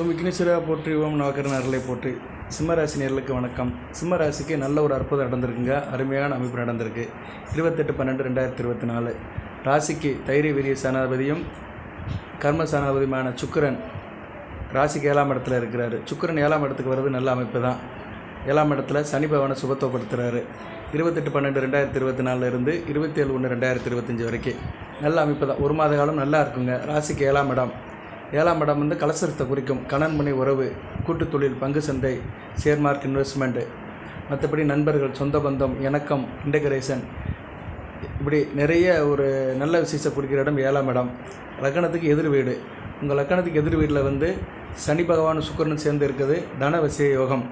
So Vigneswara போற்றி ஓம் நவக்கரன் அருளை போற்றி. சிம்மராசி நேர்களுக்கு வணக்கம். சிம்மராசிக்கு நல்ல ஒரு அற்புதம் நடந்திருக்குங்க. அருமையான அமைப்பு நடந்திருக்கு. இருபத்தெட்டு பன்னெண்டு ரெண்டாயிரத்தி இருபத்தி நாலு ராசிக்கு தைரிய வீரிய சனாதிபதியும் கர்ம சனாதிபதியுமான சுக்கரன் ராசிக்கு ஏழாம் இடத்துல இருக்கிறாரு. சுக்கிரன் ஏழாம் இடத்துக்கு வர்றது நல்ல அமைப்பு தான் ஏழாம் இடத்துல சனி பகவானை சுபத்துவப்படுத்துகிறாரு இருபத்தெட்டு பன்னெண்டு ரெண்டாயிரத்தி இருபத்தி நாலுலேருந்து இருபத்தி ஏழு ஒன்று ரெண்டாயிரத்தி இருபத்தஞ்சி வரைக்கும். நல்ல அமைப்பு தான் ஒரு மாத காலம் நல்லா இருக்குங்க. ராசிக்கு ஏழாம் இடம். ஏழாம் இடம் வந்து கலசரத்தை குறிக்கும் கணன் மனை உறவு கூட்டு தொழில் பங்கு சந்தை ஷேர் மார்க் இன்வெஸ்ட்மெண்ட்டு மற்றபடி நண்பர்கள் சொந்த பந்தம் இணக்கம் இன்டகிரேஷன் இப்படி நிறைய ஒரு நல்ல விசேஷம் குறிக்கிற இடம் ஏழாம் இடம். லக்கணத்துக்கு எதிர் வீடு. உங்கள் லக்கணத்துக்கு எதிர் வீட்டில் வந்து சனி பகவான் சுக்கிரனும் சேர்ந்து இருக்குது. தனவசிய யோகம்.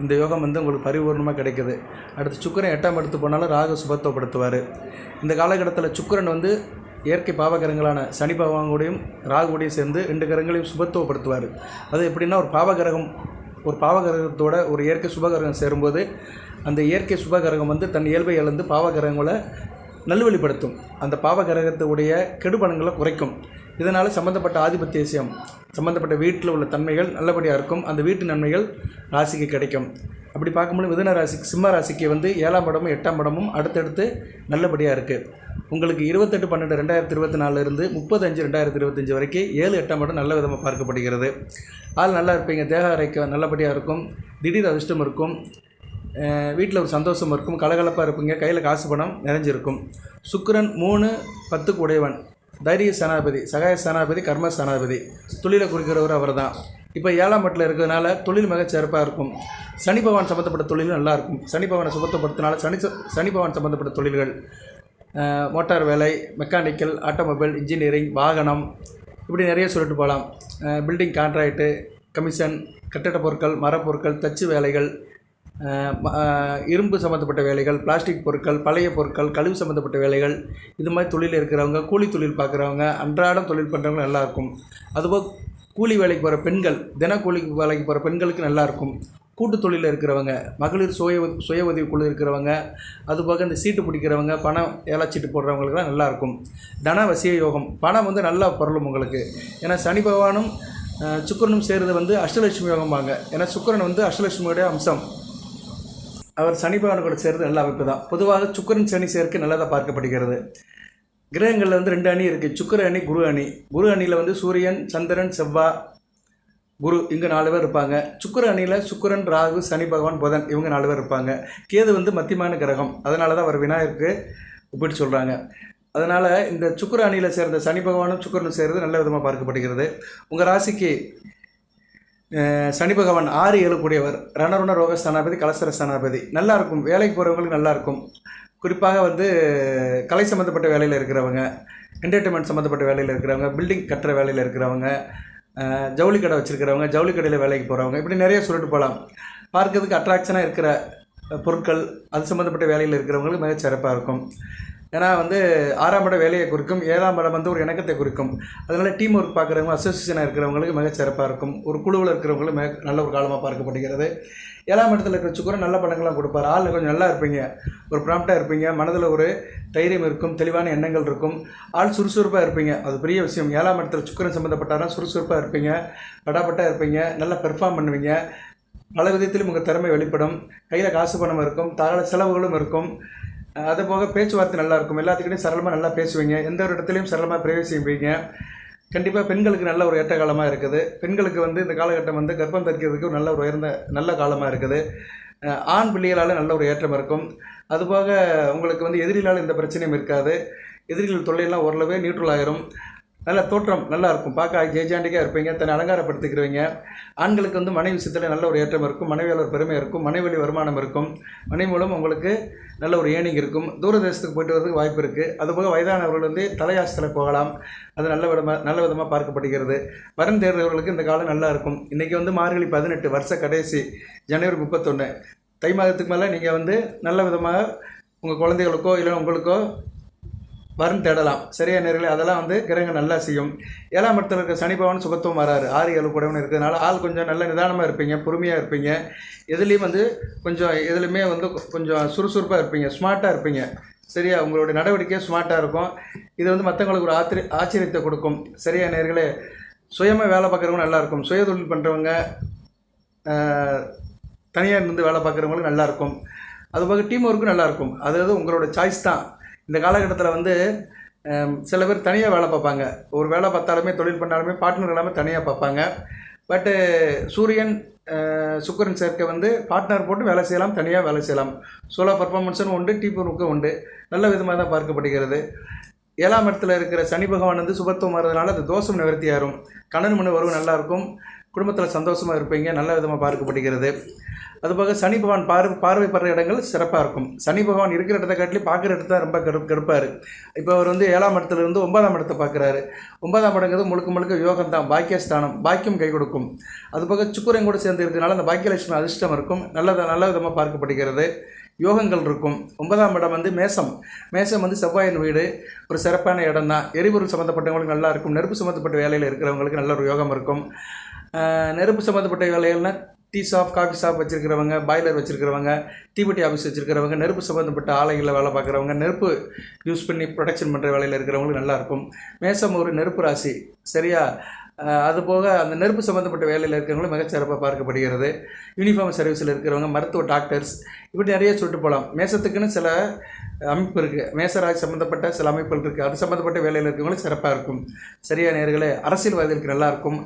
இந்த யோகம் வந்து உங்களுக்கு பரிபூர்ணமாக கிடைக்குது. அடுத்து சுக்கிரன் எட்டாம் இடத்து போனாலும் ராக சுபத்துவப்படுத்துவார் இந்த காலகட்டத்தில் சுக்கிரன் வந்து இயற்கை பாவகிரகங்களான சனி பகவான் கூடயும் சேர்ந்து ரெண்டு கிரகங்களையும் சுபத்துவப்படுத்துவார். அது எப்படின்னா ஒரு பாவகரகம் ஒரு பாவகிரகத்தோட ஒரு இயற்கை சுபகிரகம் சேரும்போது அந்த இயற்கை சுபகரகம் வந்து தன் இயல்பை இழந்து பாவகரகங்களை நல்வழிப்படுத்தும். அந்த பாவகரகத்துடைய கெடுபணங்களை குறைக்கும். இதனால் சம்மந்தப்பட்ட ஆதிபத்தியசியம் சம்மந்தப்பட்ட வீட்டில் உள்ள தன்மைகள் நல்லபடியாக இருக்கும். அந்த வீட்டு நன்மைகள் ராசிக்கு கிடைக்கும். அப்படி பார்க்கும்போது மிதன ராசிக்கு சிம்ம ராசிக்கு வந்து ஏழாம் படமும் எட்டாம் படமும் அடுத்தடுத்து நல்லபடியாக இருக்குது உங்களுக்கு இருபத்தெட்டு பன்னெண்டு ரெண்டாயிரத்தி இருபத்தி நாலுலேருந்து முப்பது அஞ்சு ரெண்டாயிரத்தி இருபத்தஞ்சி வரைக்கும் ஏழு எட்டாம் இடம் நல்ல விதமாக பார்க்கப்படுகிறது. ஆள் நல்லா இருப்பீங்க தேக அரைக்க நல்லபடியாக இருக்கும் திடீர் அதிர்ஷ்டம் இருக்கும் வீட்டில் ஒரு சந்தோஷம் இருக்கும் கலகலப்பாக இருப்பீங்க கையில் காசு பணம் நிறைஞ்சிருக்கும். சுக்கரன் மூணு பத்துக்கு உடையவன். தைரிய சனாதிபதி சகாய சேனாபதி கர்ம சேனாபதி. தொழிலை குறிக்கிறவர் அவர் தான் இப்போ ஏழாம் மட்டில் இருக்கிறதுனால தொழில் மிகச் சிறப்பாக இருக்கும். சனி பகவான் சம்மந்தப்பட்ட தொழிலும் நல்லாயிருக்கும் சனிபவனை சனி பகவானை சுபத்தப்படுத்தினால சனி ச- சனி பகவான் சம்மந்தப்பட்ட தொழில்கள். மோட்டார் வேலை மெக்கானிக்கல் ஆட்டோமொபைல் இன்ஜினியரிங் வாகனம் இப்படி நிறைய சொல்லிட்டு போகலாம். பில்டிங் கான்ட்ராக்டு கமிஷன் கட்டட பொருட்கள் மரப்பொருட்கள் தச்சு வேலைகள் இரும்பு சம்மந்தப்பட்ட வேலைகள் பிளாஸ்டிக் பொருட்கள் பழைய பொருட்கள் கழிவு சம்மந்தப்பட்ட வேலைகள் இது மாதிரி தொழில் இருக்கிறவங்க கூலி தொழில் பார்க்குறவங்க அன்றாடம் தொழில் பண்ணுறவங்க நல்லாயிருக்கும் அதுபோல் கூலி வேலைக்கு போகிற பெண்கள் தினக்கூலி வேலைக்கு போகிற பெண்களுக்கு நல்லாயிருக்கும் கூட்டு தொழிலில் இருக்கிறவங்க மகளிர் சுய உத- சுய உதவிக்குழு இருக்கிறவங்க அதுபோக இந்த சீட்டு பிடிக்கிறவங்க பணம் ஏலாச்சீட்டு போடுறவங்களுக்குலாம் நல்லாயிருக்கும் தன வசிய யோகம் பணம் வந்து நல்லா பொருளும் உங்களுக்கு. ஏன்னா சனி பகவானும் சுக்கரனும் சுக்கிரனும் வந்து அஷ்டலட்சுமி யோகம்பாங்க. ஏன்னா சுக்கிரன் வந்து அஷ்டலட்சுமியோடைய அம்சம். அவர் சனி பகவான் கூட சேர்றது நல்ல அமைப்பு தான். பொதுவாக சுக்கிரன் சனி சேர்க்கை நல்லதாக பார்க்கப்படுகிறது. கிரகங்களில் வந்து ரெண்டு அணி இருக்குது சுக்கிர அணி குரு அணி. குரு அணியில் வந்து சூரியன் சந்திரன் செவ்வாய் குரு இங்கே நாலு பேர் இருப்பாங்க. சுக்கிர அணியில் சுக்கிரன் ராகு சனி பகவான் புதன் இவங்க நாலு பேர் இருப்பாங்க. கேது வந்து மத்தியமான கிரகம். அதனால தான் அவர் விநாயகருக்கு ஒப்பிட்டு சொல்கிறாங்க அதனால் இந்த சுக்கிர அணியில் சேர்ந்த சனி பகவானும் சுக்கரனும் சேர்ந்து நல்ல விதமாக பார்க்கப்படுகிறது. உங்கள் ராசிக்கு சனி பகவான் ஆறு ஏழு கூடியவர். ரணருண ரோக ஸ்தானாபதி கலசர ஸ்தானாபதி. நல்லா இருக்கும். வேலைக்கு போகிறவங்களுக்கு நல்லா இருக்கும். குறிப்பாக வந்து கலை சம்மந்தப்பட்ட வேலையில் இருக்கிறவங்க என்டர்டைன்மெண்ட் சம்மந்தப்பட்ட வேலையில் இருக்கிறவங்க பில்டிங் கட்டுற வேலையில் இருக்கிறவங்க ஜவுளி கடை வச்சுருக்கிறவங்க ஜவுளி கடையில் வேலைக்கு போகிறவங்க இப்படி நிறைய சொல்லிட்டு போகலாம் பார்க்கறதுக்கு அட்ராக்ஷனாக இருக்கிற பொருட்கள் அது சம்மந்தப்பட்ட வேலையில் இருக்கிறவங்களுக்கு மிக சிறப்பாக இருக்கும். ஏன்னா வந்து ஆறாம் இடம் வேலையை குறிக்கும் ஏழாம் இடம் வந்து ஒரு இணக்கத்தை குறிக்கும். அதனால் டீம் ஒர்க் பார்க்குறவங்க அசோசியேஷனாக இருக்கிறவங்களுக்கு மிக சிறப்பாக இருக்கும். ஒரு குழுவில் இருக்கிறவங்களுக்கு மிக நல்ல ஒரு காலமாக பார்க்கப்படுகிறது. ஏழாம் இடத்துல இருக்கிற சுக்கரன் நல்ல படங்கள்லாம் கொடுப்பார். ஆள் கொஞ்சம் நல்லா இருப்பீங்க. ஒரு ப்ராம்ப்டாக இருப்பீங்க. மனதில் ஒரு தைரியம் இருக்கும். தெளிவான எண்ணங்கள் இருக்கும். ஆள் சுறுசுறுப்பாக இருப்பீங்க. அது பெரிய விஷயம். ஏழாம் இடத்துல சுக்கரன் சம்மந்தப்பட்டாரா சுறுசுறுப்பாக இருப்பீங்க. படாபட்டாக இருப்பீங்க. நல்லா பெர்ஃபார்ம் பண்ணுவீங்க. பல விதத்திலும் உங்கள் திறமை வெளிப்படும். கையில் காசு பணம் இருக்கும். தாராள செலவுகளும் இருக்கும். அது போக பேச்சுவார்த்தை நல்லா இருக்கும். எல்லாத்துக்கிட்டையும் சரளமாக நல்லா பேசுவீங்க. எந்த ஒரு இடத்துலையும் சரளமாக பிரவேசிப்பீங்க கண்டிப்பாக பெண்களுக்கு நல்ல ஒரு ஏற்ற காலமாக இருக்குது. பெண்களுக்கு வந்து இந்த காலகட்டம் வந்து கர்ப்பம் தரிக்கிறதுக்கு ஒரு நல்ல ஒரு உயர்ந்த நல்ல காலமாக இருக்குது. ஆண் பிள்ளைகளால் நல்ல ஒரு ஏற்றம் இருக்கும். அதுபோக உங்களுக்கு வந்து எதிரிகளால் எந்த பிரச்சனையும் இருக்காது. எதிரிகள் தொல்லையெல்லாம் ஓரளவே நியூட்ரல் ஆகிரும் நல்ல தோற்றம் நல்லா இருக்கும். பார்க்க ஜெய்ஜாண்டிக்காக இருப்பீங்க. தன்னை அலங்காரப்படுத்திக்கிறவங்க. ஆண்களுக்கு வந்து மனைவி விஷயத்தில் நல்ல ஒரு ஏற்றம் இருக்கும். மனைவியாளர் ஒரு பெருமை இருக்கும். மனைவழி வருமானம் இருக்கும். மனைவி மூலம் உங்களுக்கு நல்ல ஒரு ஏனிங் இருக்கும். தூரதேசத்துக்கு போயிட்டு வரதுக்கு வாய்ப்பு இருக்குது அதுபோக வயதானவர்கள் வந்து தலையாசத்தில் போகலாம். அது நல்ல விதமாக நல்ல விதமாக பார்க்கப்படுகிறது. வரம் தேர்ந்தவர்களுக்கு இந்த காலம் நல்லா இருக்கும். இன்றைக்கி வந்து மார்கழி பதினெட்டு வருஷ கடைசி ஜனவரி முப்பத்தொன்று தை மாதத்துக்கு மேலே நீங்கள் வந்து நல்ல விதமாக உங்கள் குழந்தைகளுக்கோ இல்லை உங்களுக்கோ வரும் தேடலாம். சரியா நேர்களை? அதெல்லாம் வந்து கிரகங்கள் நல்லா செய்யும். ஏழாம் இடத்துல இருக்க சனி சுகத்துவம் வராரு. ஆறு ஏழு கூடவன் இருக்கிறதுனால ஆள் கொஞ்சம் நல்ல நிதானமாக இருப்பீங்க பொறுமையாக இருப்பீங்க. எதுலேயும் வந்து கொஞ்சம் எதுலையுமே வந்து கொஞ்சம் சுறுசுறுப்பாக இருப்பீங்க ஸ்மார்ட்டாக இருப்பீங்க. சரியா? உங்களுடைய நடவடிக்கை ஸ்மார்ட்டாக இருக்கும். இது வந்து மற்றவங்களுக்கு ஒரு ஆத்திரி ஆச்சரியத்தை கொடுக்கும். சரியா நேர்களே? சுயமாக வேலை பார்க்குறவங்க நல்லாயிருக்கும் சுய தொழில் பண்ணுறவங்க தனியாக இருந்து வேலை பார்க்குறவங்களுக்கு நல்லாயிருக்கும் அதுபோக டீம் ஒர்க்கும் நல்லாயிருக்கும் அதாவது உங்களோட சாய்ஸ் தான். இந்த காலகட்டத்தில் வந்து சில பேர் தனியாக வேலை பார்ப்பாங்க. ஒரு வேலை பார்த்தாலுமே தொழில் பண்ணாலுமே பார்ட்னர் இல்லாமல் தனியாக பார்ப்பாங்க. பட்டு சூரியன் சுக்கரன் சுக்கிரன் சேர்க்கை வந்து பார்ட்னர் போட்டு வேலை செய்யலாம் தனியாக வேலை செய்யலாம். சோலோ பர்ஃபார்மன்ஸும் உண்டு டீம் உண்டு. நல்ல விதமாக தான் பார்க்கப்படுகிறது. ஏழாம் இடத்துல இருக்கிற சனி பகவான் வந்து சுபத்துவம் வர்றதுனால அது தோஷம் நிவர்த்தி ஆகும் கணவன் மனு உறவு நல்லாயிருக்கும் குடும்பத்தில் சந்தோஷமாக இருப்பீங்க நல்ல விதமாக பார்க்கப்படுகிறது. அதுபோக சனி பகவான் பார்வை பார்வைப்படுற இடங்கள் சிறப்பாக இருக்கும். சனி பகவான் இருக்கிற இடத்த காட்டிலே பார்க்குற இடத்த தான் ரொம்ப கெடு கெடுப்பார். இப்போ அவர் வந்து ஏழாம் இடத்துலேருந்து ஒன்பதாம் இடத்தை பார்க்குறாரு. ஒன்பதாம் இடங்கிறது முழுக்க முழுக்க யோகம் தான் பாக்கியஸ்தானம் பாக்கியம் கை கொடுக்கும். அதுபோக சுக்குரன் கூட சேர்ந்து இருக்கிறனால அந்த பாக்கியலட்சுமி அதிர்ஷ்டம் இருக்கும். நல்ல நல்ல விதமாக பார்க்கப்படுகிறது. யோகங்கள் இருக்கும். ஒன்பதாம் இடம் வந்து மேசம். மேசம் வந்து செவ்வாயின் வீடு. ஒரு சிறப்பான இடம் தான். எரிபொருள் சம்மந்தப்பட்டவங்களுக்கு நல்லா இருக்கும். நெருப்பு சம்மந்தப்பட்ட வேலையில் இருக்கிறவங்களுக்கு நல்ல ஒரு யோகம் இருக்கும். நெருப்பு சம்மந்தப்பட்ட வேலைகள்னால் டீ ஷாப் காஃபி ஷாப் வச்சுருக்கிறவங்க பாய்லர் வச்சுருக்கிறவங்க தீப்பெட்டி ஆஃபீஸ் வச்சுருக்கிறவங்க நெருப்பு சம்மந்தப்பட்ட ஆலைகளில் வேலை பார்க்குறவங்க நெருப்பு யூஸ் பண்ணி ப்ரொடக்ஷன் பண்ணுற வேலையில் இருக்கிறவங்களுக்கு நல்லாயிருக்கும் மேசம் ஒரு நெருப்பு ராசி. சரியா? அதுபோக அது போக அந்த நெருப்பு சம்மந்தப்பட்ட வேலையில் இருக்கிறவங்களும் மிகச்சிறப்பாக பார்க்கப்படுகிறது. யூனிஃபார்ம் சர்வீஸில் இருக்கிறவங்க மருத்துவ டாக்டர்ஸ் இப்படி நிறைய சொல்லிட்டு போகலாம் மேசத்துக்குன்னு சில அமைப்பு இருக்குது மேசராஜ் சம்மந்தப்பட்ட சில அமைப்புகள் இருக்குது அது சம்மந்தப்பட்ட வேலையில் இருக்கிறவங்களுக்கு சிறப்பாக இருக்கும். சரியா நேர்களே அரசியல்வாதிகளுக்கு நல்லாயிருக்கும்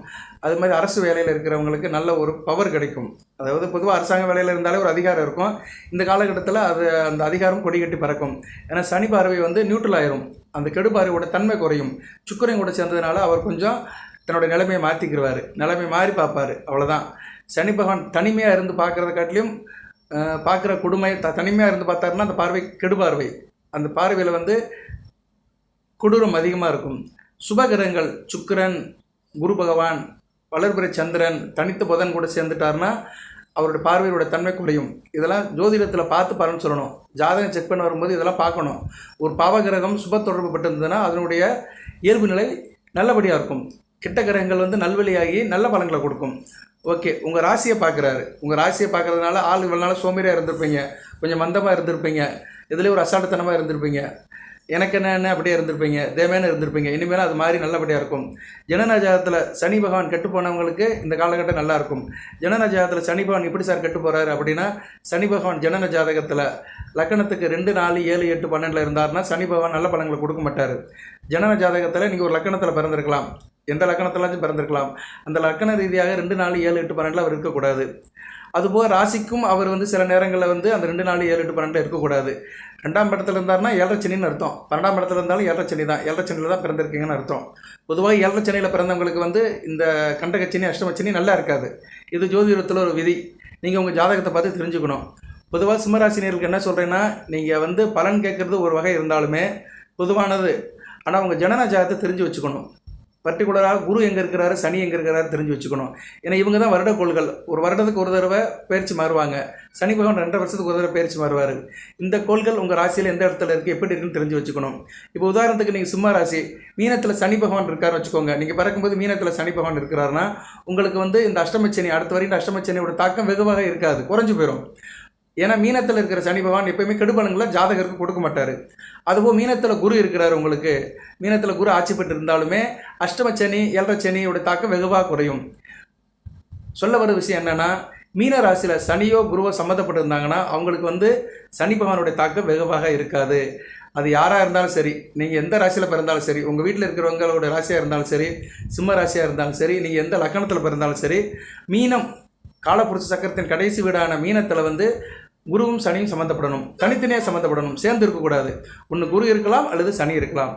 அது மாதிரி அரசு வேலையில் இருக்கிறவங்களுக்கு நல்ல ஒரு பவர் கிடைக்கும். அதாவது பொதுவாக அரசாங்க வேலையில் இருந்தாலே ஒரு அதிகாரம் இருக்கும். இந்த காலகட்டத்தில் அது அந்த அதிகாரம் கொடி கட்டி பறக்கும். ஏன்னா சனி பார்வை வந்து நியூட்ரல் ஆயிரும். அந்த கெடு தன்மை குறையும். சுக்கரையும் கூட சேர்ந்ததுனால அவர் கொஞ்சம் தன்னோட நிலைமையை மாற்றிக்கிடுவார் நிலைமை மாறி பார்ப்பார். அவ்வளோதான் சனி பகவான் தனிமையாக இருந்து பார்க்குறத காட்டிலும் பார்க்குற கொடுமை த தனிமையாக இருந்து பார்த்தாருன்னா அந்த பார்வை கெடு பார்வை. அந்த பார்வையில் வந்து கொடூரம் அதிகமாக இருக்கும். சுபகிரகங்கள் சுக்கிரன் குரு பகவான் வளர்பிறை சந்திரன் தனித்த புதன் கூட சேர்ந்துட்டாருன்னா அவருடைய பார்வையோட தன்மை குறையும். இதெல்லாம் ஜோதிடத்தில் பார்த்து பலன் சொல்லணும். ஜாதகம் செக் பண்ண வரும்போது இதெல்லாம் பார்க்கணும். ஒரு பாவகிரகம் சுப தொடர்பு பட்டிருந்ததுன்னா அதனுடைய இயல்பு நிலை நல்லபடியாக இருக்கும். கிட்ட கிரகங்கள் வந்து நல்வழியாகி நல்ல பலன்களை கொடுக்கும். ஓகே உங்கள் ராசியை பார்க்குறாரு. உங்கள் ராசியை பார்க்கறதுனால ஆள் இவ்வளோ நாள் சோம்பேறியாக இருந்திருப்பீங்க. கொஞ்சம் மந்தமாக இருந்திருப்பீங்க. இதுலேயே ஒரு அசால்ட்டத்தனமாக இருந்திருப்பீங்க. எனக்கு என்னென்ன அப்படியே இருந்திருப்பீங்க. தேவையான இருந்திருப்பீங்க. இனிமேல் அது மாதிரி நல்லபடியாக இருக்கும். ஜனன சனி பகவான் கெட்டு போனவங்களுக்கு இந்த காலகட்டம் நல்லாயிருக்கும் இருக்கும். சனி பகவான் எப்படி சார் கெட்டு போகிறாரு அப்படின்னா சனி பகவான் ஜனன ஜாதகத்தில் லக்கணத்துக்கு ரெண்டு நாலு ஏழு எட்டு பன்னெண்டில் இருந்தாருன்னா சனி பகவான் நல்ல பலன்களை கொடுக்க மாட்டார். ஜனன ஜாதகத்தில் நீங்கள் ஒரு லக்கணத்தில் பிறந்திருக்கலாம். எந்த லக்கணத்திலாச்சும் பிறந்திருக்கலாம். அந்த லக்கண ரீதியாக ரெண்டு நாலு ஏழு எட்டு பன்னெண்டில் அவர் இருக்கக்கூடாது. அதுபோக ராசிக்கும் அவர் வந்து சில நேரங்களில் வந்து அந்த ரெண்டு நாலு ஏழு எட்டு பன்னெண்டில் இருக்கக்கூடாது. ரெண்டாம் இடத்துல இருந்தார்னா ஏழரை அர்த்தம். பன்னெண்டாம் இடத்துல இருந்தாலும் ஏழரை தான். ஏழரை சனியில் தான் பிறந்திருக்கீங்கன்னு அர்த்தம். பொதுவாக ஏழரை பிறந்தவங்களுக்கு வந்து இந்த கண்டகச்சனி அஷ்டமச்சனி நல்லா இருக்காது. இது ஜோதிடத்தில் ஒரு விதி. நீங்கள் உங்கள் ஜாதகத்தை பார்த்து தெரிஞ்சுக்கணும். பொதுவாக சிம்மராசினியர்களுக்கு என்ன சொல்கிறேன்னா நீங்கள் வந்து பலன் கேட்குறது ஒரு வகை இருந்தாலுமே பொதுவானது. ஆனால் உங்கள் ஜனன ஜாதகத்தை தெரிஞ்சு வச்சுக்கணும். பர்டிகுலராக குரு எங்கே இருக்கிறாரு சனி எங்கே இருக்கிறாரு தெரிஞ்சு வச்சுக்கணும். ஏன்னா இவங்க தான் வருடக்கோள்கள் ஒரு வருடத்துக்கு ஒரு தடவை பயிற்சி மாறுவாங்க. சனி பகவான் ரெண்டரை வருஷத்துக்கு ஒரு தடவை பயிற்சி மாறுவார். இந்த கோள்கள் உங்கள் ராசியில் எந்த இடத்துல இருக்குது எப்படி இருக்குன்னு தெரிஞ்சு வச்சுக்கணும். இப்போ உதாரணத்துக்கு நீங்கள் சிம்ம ராசி மீனத்தில் சனி பகவான் இருக்காருன்னு வச்சுக்கோங்க. நீங்கள் பிறக்கும்போது மீனத்தில் சனி பகவான் இருக்கிறாருன்னா உங்களுக்கு வந்து இந்த அஷ்டமச்சனி அடுத்த வரைக்கும் இந்த அஷ்டமச்சனியோட தாக்கம் வெகுவாக இருக்காது. குறைஞ்சு போயிடும் ஏன்னா மீனத்தில் இருக்கிற சனி பகவான் எப்பயுமே கெடுபலங்களை ஜாதகருக்கு கொடுக்க மாட்டார். அதுவும் மீனத்தில் குரு இருக்கிறார் உங்களுக்கு. மீனத்தில் குரு ஆட்சி பெற்று இருந்தாலுமே சனி ஏழரை சனியோட தாக்கம் வெகுவாக குறையும். சொல்ல வர விஷயம் என்னென்னா மீன ராசியில் சனியோ குருவோ சம்மந்தப்பட்டிருந்தாங்கன்னா அவங்களுக்கு வந்து சனி பகவானுடைய தாக்கம் வெகுவாக இருக்காது. அது யாராக இருந்தாலும் சரி நீங்கள் எந்த ராசியில் பிறந்தாலும் சரி உங்கள் வீட்டில் இருக்கிறவங்களோட ராசியாக இருந்தாலும் சரி சிம்ம ராசியாக இருந்தாலும் சரி நீங்கள் எந்த லக்கணத்தில் பிறந்தாலும் சரி மீனம் காலப்புருஷ சக்கரத்தின் கடைசி வீடான மீனத்தில் வந்து குருவும் சனியும் சம்மந்தப்படணும். தனித்தனியாக சம்மந்தப்படணும். சேர்ந்து இருக்கக்கூடாது. ஒன்று குரு இருக்கலாம் அல்லது சனி இருக்கலாம்.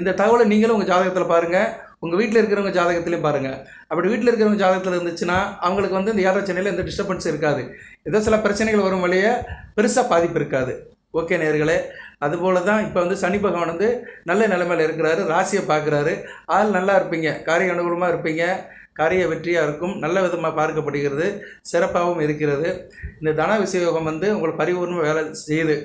இந்த தகவலை நீங்களும் உங்கள் ஜாதகத்தில் பாருங்கள் உங்கள் வீட்டில் இருக்கிறவங்க ஜாதகத்துலையும் பாருங்கள் அப்படி வீட்டில் இருக்கிறவங்க ஜாதகத்தில் இருந்துச்சுன்னா அவங்களுக்கு வந்து இந்த ஏழரை சென்னையில் எந்த டிஸ்டர்பன்ஸ் இருக்காது. ஏதோ சில பிரச்சனைகள் வரும் வழியே பெருசாக பாதிப்பு இருக்காது. ஓகே நேர்களே அதுபோல தான் இப்போ வந்து சனி பகவான் வந்து நல்ல நிலைமையில் இருக்கிறாரு ராசியை பார்க்குறாரு. ஆள் நல்லா இருப்பீங்க. காரிய அனுகூலமாக இருப்பீங்க. காரிய வெற்றியாக இருக்கும். நல்ல விதமாக பார்க்கப்படுகிறது. சிறப்பாகவும் இருக்கிறது. இந்த தன விசயோகம் வந்து உங்களுக்கு பரிபூர்ணமாக வேலை செய்யுது.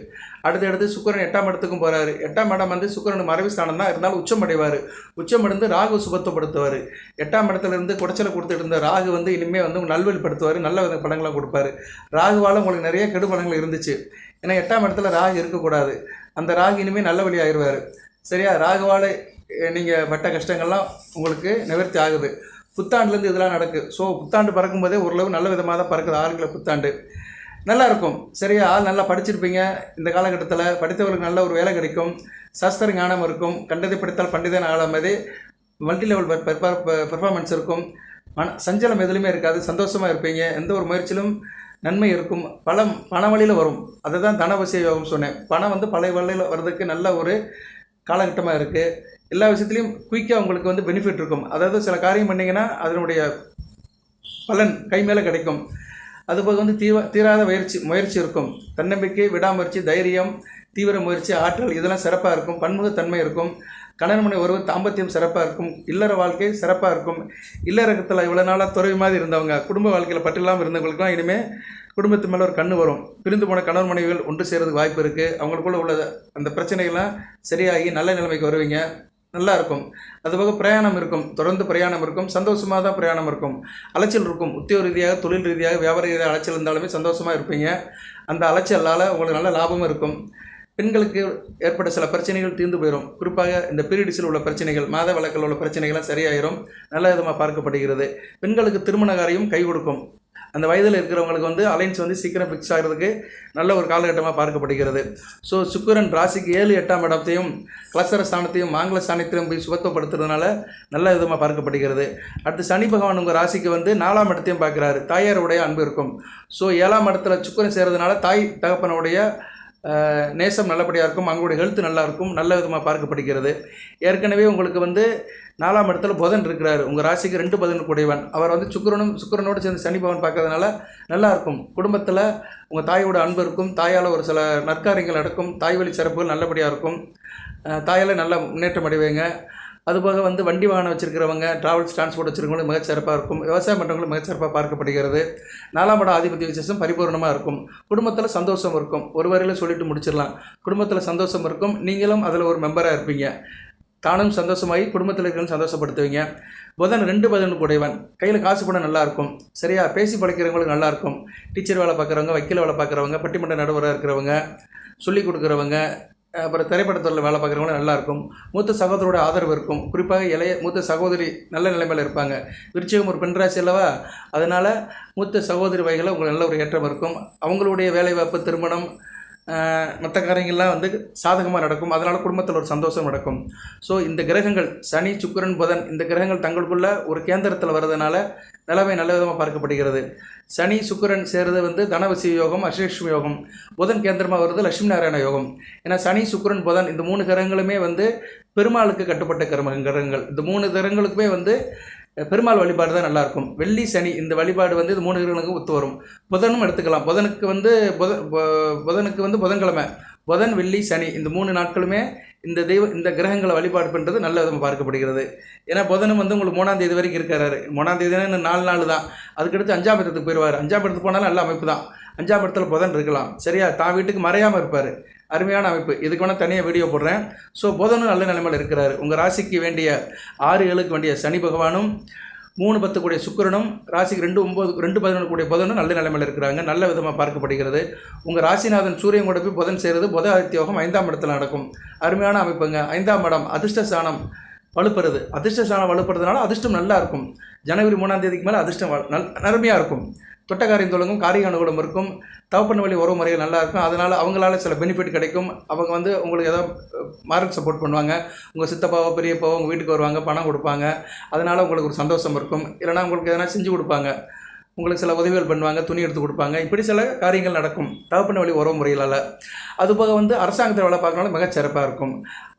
அடுத்தடுத்து சுக்கிரன் எட்டாம் இடத்துக்கும் போகிறாரு எட்டாம் இடம் வந்து சுக்கரன் மறைவு ஸ்தானம் தான். இருந்தாலும் உச்சம் அடைவார். உச்சம் அடைந்து ராகு சுபத்துவப்படுத்துவார். எட்டாம் இடத்துலேருந்து குடைச்சலை கொடுத்துட்டு இருந்த ராகு வந்து இனிமேல் வந்து நல்வழிப்படுத்துவார் நல்ல வித படங்களை கொடுப்பாரு. ராகுவால் உங்களுக்கு நிறைய கெடு படங்கள் இருந்துச்சு. ஏன்னா எட்டாம் இடத்துல ராகு இருக்கக்கூடாது. அந்த ராகு இனிமேல் நல்ல வழி ஆயிடுவார். சரியா? ராகுவால் நீங்கள் பட்ட கஷ்டங்கள்லாம் உங்களுக்கு நிவர்த்தி ஆகுது. புத்தாண்டுலேருந்து இதெல்லாம் நடக்கு. ஸோ புத்தாண்டு பறக்கும்போதே ஓரளவு நல்ல விதமாக தான் பறக்குது. ஆளுங்களை புத்தாண்டு. நல்லாயிருக்கும். சரியா? ஆள் நல்லா படிச்சிருப்பீங்க. இந்த காலகட்டத்தில் படித்தவர்களுக்கு நல்ல ஒரு வேலை கிடைக்கும். சாஸ்திர ஞானம் இருக்கும். கண்டதை படித்தால் பண்டிதன் ஆளாமது மல்டி லெவல் பெர்ஃபார்மன்ஸ் இருக்கும். மன சஞ்சலம் எதுலையுமே இருக்காது. சந்தோஷமாக இருப்பீங்க. எந்த ஒரு முயற்சியிலும் நன்மை இருக்கும். பணம் பண வழியில் வரும். அதை தான் தனவசிய யோகம் சொன்னேன். பணம் வந்து பழைய வழியில் வர்றதுக்கு நல்ல ஒரு காலகட்டமாக இருக்குது எல்லா விஷயத்துலையும் குயிக்காக உங்களுக்கு வந்து பெனிஃபிட் இருக்கும். அதாவது சில காரியம் பண்ணிங்கன்னா அதனுடைய பலன் கை மேலே கிடைக்கும். அதுபோக வந்து தீவ தீராத முயற்சி முயற்சி இருக்கும். தன்னம்பிக்கை விடாமுயற்சி தைரியம் தீவிர முயற்சி ஆற்றல் இதெல்லாம் சிறப்பாக இருக்கும். பன்முகத்தன்மை இருக்கும். கணவன் மனை உறவு தாம்பத்தியம் சிறப்பாக இருக்கும். இல்லற வாழ்க்கை சிறப்பாக இருக்கும். இல்லறத்தில் இவ்வளோ நாளாக துறவி மாதிரி இருந்தவங்க குடும்ப வாழ்க்கையில் பற்று இல்லாமல் இருந்தவங்களுக்குலாம் இனிமேல் குடும்பத்து மேலே ஒரு கண்ணு வரும். பிரிந்து போன கணவன் மனைவிகள் ஒன்று சேர்றதுக்கு வாய்ப்பு இருக்குது அவங்களுக்குள்ள உள்ள அந்த பிரச்சனைகள்லாம் சரியாகி நல்ல நிலைமைக்கு வருவீங்க. நல்லா இருக்கும் அதுபோக பிரயாணம் இருக்கும். தொடர்ந்து பிரயாணம் இருக்கும். சந்தோஷமாக தான் பிரயாணம் இருக்கும். அலைச்சல் இருக்கும். உத்தியோக ரீதியாக தொழில் ரீதியாக வியாபார ரீதியாக அலைச்சல் இருந்தாலுமே சந்தோஷமாக இருப்பீங்க. அந்த அலைச்சலால் உங்களுக்கு நல்ல லாபமும் இருக்கும். பெண்களுக்கு ஏற்பட்ட சில பிரச்சனைகள் தீர்ந்து போயிடும் குறிப்பாக இந்த பீரியட்ஸில் உள்ள பிரச்சனைகள் மாத வழக்கில் உள்ள பிரச்சனைகள்லாம் சரியாயிரும். நல்ல விதமாக பார்க்கப்படுகிறது. பெண்களுக்கு திருமண காரியம் கை கொடுக்கும். அந்த வயதில் இருக்கிறவங்களுக்கு வந்து அலைன்ஸ் வந்து சீக்கிரம் ஃபிக்ஸ் ஆகிறதுக்கு நல்ல ஒரு காலகட்டமாக பார்க்கப்படுகிறது. ஸோ சுக்கரன் ராசிக்கு ஏழு எட்டாம் இடத்தையும் கலசர ஸ்தானத்தையும் மாங்கல ஸ்தானத்தையும் போய் சுகத்துவப்படுத்துறதுனால நல்ல விதமாக பார்க்கப்படுகிறது. அடுத்து சனி பகவான் உங்கள் ராசிக்கு வந்து நாலாம் இடத்தையும் பார்க்குறாரு. தாயாருடைய அன்பு இருக்கும். ஸோ ஏழாம் இடத்துல சுக்கிரன் சேர்றதுனால தாய் தகப்பனுடைய நேசம் நல்லபடியாக இருக்கும் அவங்களுடைய ஹெல்த் நல்லா இருக்கும் நல்ல விதமாக பார்க்கப்படுகிறது. ஏற்கனவே உங்களுக்கு வந்து நாலாம் இடத்துல புதன் இருக்கிறார். உங்கள் ராசிக்கு ரெண்டு புதன் குடைவன் அவர் வந்து சுக்கரனும் சுக்கரனோடு சேர்ந்து சனி பவன் பார்க்கறதுனால நல்லா இருக்கும். குடும்பத்தில் உங்கள் தாயோட அன்பு இருக்கும். தாயால் ஒரு சில நற்காரியங்கள் நடக்கும். தாய் வழி சிறப்புகள் நல்லபடியாக இருக்கும். தாயால் நல்ல முன்னேற்றம் அடைவீங்க. அதுபோக வந்து வண்டி வாகனம் வச்சிருக்கிறவங்க டிராவல்ஸ் டிரான்ஸ்போர்ட் வச்சிருக்கவங்களும் மிகச்சிறப்பாக இருக்கும். விவசாயம் பண்ணுறவங்களும் மிகச்சிறப்பாக பார்க்கப்படுகிறது. நாலாம் இடம் ஆதிபத்திய விசேஷம் பரிபூர்ணமாக இருக்கும். குடும்பத்தில் சந்தோஷம் இருக்கும். ஒரு வரையில் சொல்லிட்டு முடிச்சிடலாம். குடும்பத்தில் சந்தோஷம் இருக்கும். நீங்களும் அதில் ஒரு மெம்பராக இருப்பீங்க. தானும் சந்தோஷமாகி குடும்பத்தில் இருக்கிறவங்க சந்தோஷப்படுத்துவீங்க. புதன் ரெண்டு புதன் உடையவன். கையில் காசு பணம் நல்லாயிருக்கும் சரியா? பேசி பழக்கிறவங்களுக்கு நல்லாயிருக்கும் டீச்சர் வேலை பார்க்குறவங்க வக்கீல் வேலை பார்க்குறவங்க பட்டிமன்ற நடுவராக இருக்கிறவங்க சொல்லிக் கொடுக்குறவங்க அப்புறம் திரைப்படத்துறையில் வேலை பார்க்குறவங்களும் நல்லா இருக்கும். மூத்த சகோதரோட ஆதரவு இருக்கும். குறிப்பாக இளைய மூத்த சகோதரி நல்ல நிலைமையில் இருப்பாங்க. விருச்சிகம் ஒரு பெண்ராசி அல்லவா? அதனால் மூத்த சகோதரி வகையில் உங்களுக்கு நல்ல ஒரு ஏற்றம் இருக்கும். அவங்களுடைய வேலைவாய்ப்பு திருமணம் மற்ற காரியங்கள்லாம் வந்து சாதகமாக நடக்கும். அதனால் குடும்பத்தில் ஒரு சந்தோஷம் நடக்கும். ஸோ இந்த கிரகங்கள் சனி சுக்கரன் புதன் இந்த கிரகங்கள் தங்களுக்குள்ள ஒரு கேந்திரத்தில் வர்றதுனால நிலைமை நல்ல விதமாக பார்க்கப்படுகிறது. சனி சுக்கிரன் சேர்றது வந்து தனவசி யோகம் அஷ்லட்சுமி யோகம் புதன் கேந்திரமாக வருது லட்சுமி நாராயண யோகம். ஏன்னா சனி சுக்கரன் புதன் இந்த மூணு கிரகங்களுமே வந்து பெருமாளுக்கு கட்டுப்பட்ட கிரம கிரகங்கள். இந்த மூணு கிரகங்களுக்குமே வந்து பெருமாள் வழிபாடு தான் நல்லாயிருக்கும் வெள்ளி சனி இந்த வழிபாடு வந்து இது மூணு கிரகங்களுக்கும் ஒத்து வரும். புதனும் எடுத்துக்கலாம். புதனுக்கு வந்து புத புதனுக்கு வந்து புதன்கிழமை புதன் வெள்ளி சனி இந்த மூணு நாட்களுமே இந்த தெய்வ இந்த கிரகங்களை வழிபாடு பண்ணுறது நல்ல விதமாக பார்க்கப்படுகிறது. ஏன்னா புதனும் வந்து உங்களுக்கு மூணாம் தேதி வரைக்கும் இருக்கிறாரு. மூணாம் தேதினா இன்னும் நாலு நாள் தான். அதுக்கடுத்து அஞ்சாம் இடத்துக்கு போயிடுவார் அஞ்சாம் இடத்துக்கு போனாலும் நல்ல அமைப்பு தான். அஞ்சாம் இடத்துல புதன் இருக்கலாம். சரியா? தான் வீட்டுக்கு மறையாமல் இருப்பார். அருமையான அமைப்பு. இதுக்கு வேணால் தனியாக வீடியோ போடுறேன். ஸோ புதனும் நல்ல நிலைமையில் இருக்கிறார். உங்கள் ராசிக்கு வேண்டிய ஆறு ஏழுக்கு வேண்டிய சனி பகவானும் மூணு பத்து கூடிய சுக்கிரனும் ராசிக்கு ரெண்டு ஒம்பது ரெண்டு பதினொன்று கூடிய புதனும் நல்ல நிலைமையில் இருக்கிறாங்க. நல்ல விதமாக பார்க்கப்படுகிறது. உங்கள் ராசிநாதன் சூரியன் கூட போய் புதன் செய்கிறது புத ஆதித்யோகம் ஐந்தாம் இடத்துல நடக்கும். அருமையான அமைப்புங்க. ஐந்தாம் இடம் அதிர்ஷ்ட வலுப்புறது. வலுப்படுறது அதிர்ஷ்ட வலுப்படுறதுனால அதிர்ஷ்டம் நல்லா இருக்கும். ஜனவரி மூணாம் தேதிக்கு மேலே அதிர்ஷ்டம் நல் அருமையாக இருக்கும். தொட்டக்காரியம் தொடங்கும் காரிய அனுகூலம் இருக்கும். தவப்பண்ண வழி உறவு முறைகள் நல்லா இருக்கும். அதனால் அவங்களால சில பெனிஃபிட் கிடைக்கும். அவங்க வந்து உங்களுக்கு ஏதாவது மார்க் சப்போர்ட் பண்ணுவாங்க. உங்கள் சித்தப்பாவோ பெரியப்பாவோ உங்கள் வீட்டுக்கு வருவாங்க பணம் கொடுப்பாங்க. அதனால் உங்களுக்கு ஒரு சந்தோஷம் இருக்கும். இல்லைனா உங்களுக்கு எதனா செஞ்சு கொடுப்பாங்க. உங்களுக்கு சில உதவிகள் பண்ணுவாங்க துணி எடுத்து கொடுப்பாங்க. இப்படி சில காரியங்கள் நடக்கும். தகப்பன வழி உறவு முறைகளால். அதுபோக வந்து அரசாங்கத்தில் வேலை பார்க்கறவங்க மிகச்சிறப்பாக இருக்கும்.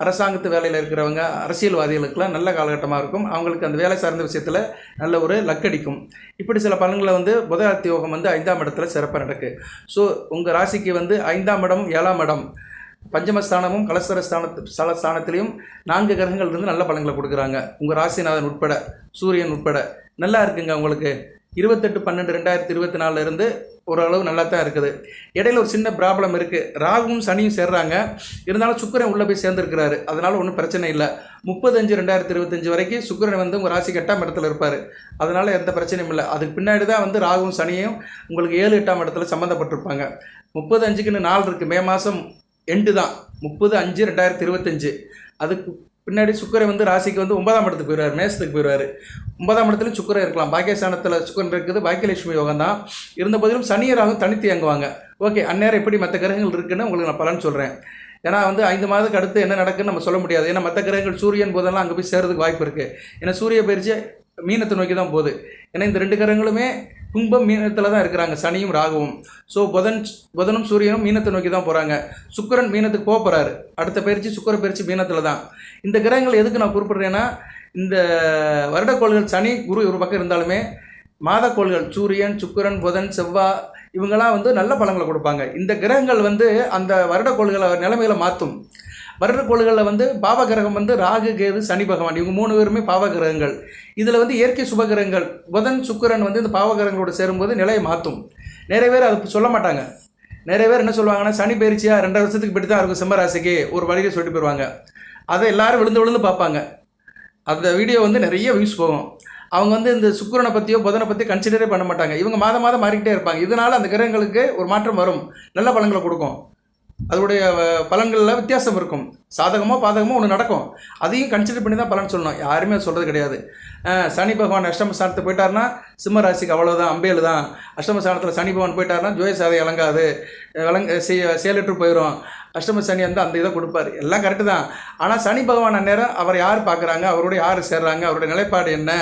அரசாங்கத்து வேலையில் இருக்கிறவங்க அரசியல்வாதிகளுக்கெல்லாம் நல்ல காலகட்டமாக இருக்கும். அவங்களுக்கு அந்த வேலை சார்ந்த விஷயத்தில் நல்ல ஒரு லக்கடிக்கும் இப்படி சில பலன்களை வந்து புதாத்தி யோகம் வந்து ஐந்தாம் இடத்துல சிறப்பாக நடக்கு. ஸோ உங்கள் ராசிக்கு வந்து ஐந்தாம் இடம் ஏழாம் இடம். பஞ்சமஸ்தானமும் கலசர ஸ்தானத்து ஸ்தல ஸ்தானத்திலையும் நான்கு கிரகங்கள் இருந்து நல்ல பலன்களை கொடுக்குறாங்க. உங்கள் ராசிநாதன் உட்பட சூரியன் உட்பட. நல்லா இருக்குங்க உங்களுக்கு? இருபத்தெட்டு பன்னெண்டு ரெண்டாயிரத்தி இருபத்தி நாலுல இருந்து ஓரளவு நல்லா தான் இருக்குது. இடையில ஒரு சின்ன ப்ராப்ளம் இருக்குது ராகுவும் சனியும் சேர்றாங்க. இருந்தாலும் சுக்கரன் உள்ளே போய் சேர்ந்துருக்கிறாரு. அதனால ஒன்றும் பிரச்சனை இல்லை. முப்பத்தஞ்சு ரெண்டாயிரத்தி இருபத்தஞ்சு வரைக்கும் சுக்கரன் வந்து உங்கள் ராசி எட்டாம் இடத்துல இருப்பார். அதனால எந்த பிரச்சனையும் இல்லை. அதுக்கு பின்னாடி தான் வந்து ராகுவும் சனியும் உங்களுக்கு ஏழு எட்டாம் இடத்துல சம்மந்தப்பட்டிருப்பாங்க முப்பத்தஞ்சுக்குன்னு நாள் இருக்குது மே மாதம் எண்டு தான். முப்பது அஞ்சு ரெண்டாயிரத்தி இருபத்தஞ்சு. அதுக்கு பின்னாடி சுக்கரை வந்து ராசிக்கு வந்து ஒன்பதாம் இடத்துக்கு போயிடுவார் மேசத்துக்கு போயிடுவார். ஒன்பதாம் இடத்துல சுக்கரை இருக்கலாம். பாக்கியஸ்தானத்தில் சுக்கரன் இருக்குது பாக்கியலட்சுமி யோகம் தான். இருந்த போதிலும் சனியராகவும் தனித்து இயங்குவாங்க. ஓகே அந்நேரம் எப்படி மற்ற கிரகங்கள் இருக்குன்னு உங்களுக்கு நான் பலன் சொல்கிறேன் ஏன்னா வந்து ஐந்து மாதத்துக்கு அடுத்து என்ன நடக்குன்னு நம்ம சொல்ல முடியாது. ஏன்னா மற்ற கிரகங்கள் சூரியன் போதெல்லாம் அங்கே போய் சேர்றதுக்கு வாய்ப்பு இருக்குது ஏன்னா சூரிய பயிற்சி மீனத்தை நோக்கி தான் போகுது. ஏன்னா இந்த ரெண்டு கிரகங்களுமே கும்பம் மீனத்தில் தான் இருக்கிறாங்க சனியும் ராகுவும். ஸோ புதன் புதனும் சூரியனும் மீனத்தை நோக்கி தான் போகிறாங்க சுக்கிரன் மீனத்துக்கு போக போகிறாரு அடுத்த பயிற்சி சுக்கிர பயிற்சி மீனத்தில் தான். இந்த கிரகங்கள் எதுக்கு நான் குறிப்பிட்றேன்னா இந்த வருடக்கோள்கள் சனி குரு ஒரு பக்கம் இருந்தாலுமே மாதக்கோள்கள் சூரியன் சுக்கிரன் புதன் செவ்வாய் இவங்கெல்லாம் வந்து நல்ல பழங்களை கொடுப்பாங்க. இந்த கிரகங்கள் வந்து அந்த வருடக்கோள்களை நிலைமையில மாற்றும் வருடக்கோள்களில் வந்து பாவ கிரகம் வந்து ராகு கேது சனி பகவான். இவங்க மூணு பேருமே பாவ கிரகங்கள் இதில் வந்து இயற்கை சுபகிரகங்கள். புதன் சுக்கிரன் வந்து இந்த பாவ கிரகங்களோட சேரும்போது நிலையை மாற்றும் நிறைய பேர் அதை சொல்ல மாட்டாங்க. நிறைய பேர் என்ன சொல்லுவாங்கன்னா சனி பயிற்சியா ரெண்டு வருஷத்துக்கு இப்படி தான் இருக்கும் சிம்மராசிக்கு ஒரு வழியை சொல்லிட்டு போயிடுவாங்க அதை எல்லாரும் விழுந்து விழுந்து பார்ப்பாங்க. அந்த வீடியோ வந்து நிறைய வியூஸ் போகும். அவங்க வந்து இந்த சுக்கிரனை பற்றியோ புதனை பற்றி கன்சிடரே பண்ண மாட்டாங்க. இவங்க மாதம் மாதம் மாறிக்கிட்டே இருப்பாங்க. இதனால் அந்த கிரகங்களுக்கு ஒரு மாற்றம் வரும். நல்ல பலன்களை கொடுக்கும். அதோடைய பலன்களில் வித்தியாசம் இருக்கும். சாதகமோ பாதகமோ ஒன்று நடக்கும். அதையும் கன்சிடர் பண்ணி தான் பலன் சொல்லணும். யாருமே சொல்கிறது கிடையாது. சனி பகவான் அஷ்டம ஸ்தானத்து போயிட்டாருன்னா சிம்ம ராசிக்கு அவ்வளோதான் அம்பேல் தான். அஷ்டம ஸ்தானத்தில் சனி பகவான் போயிட்டாருன்னா ஜோய சாதை இளங்காது விளங்க செயலற்று போயிடும் அஷ்டம சனி வந்து அந்த இதை கொடுப்பாரு. எல்லாம் கரெக்டு தான். ஆனால் சனி பகவான் அந்நேரம் அவர் யார் பார்க்குறாங்க? அவரோட யார் சேர்றாங்க? அவருடைய நிலைப்பாடு என்ன?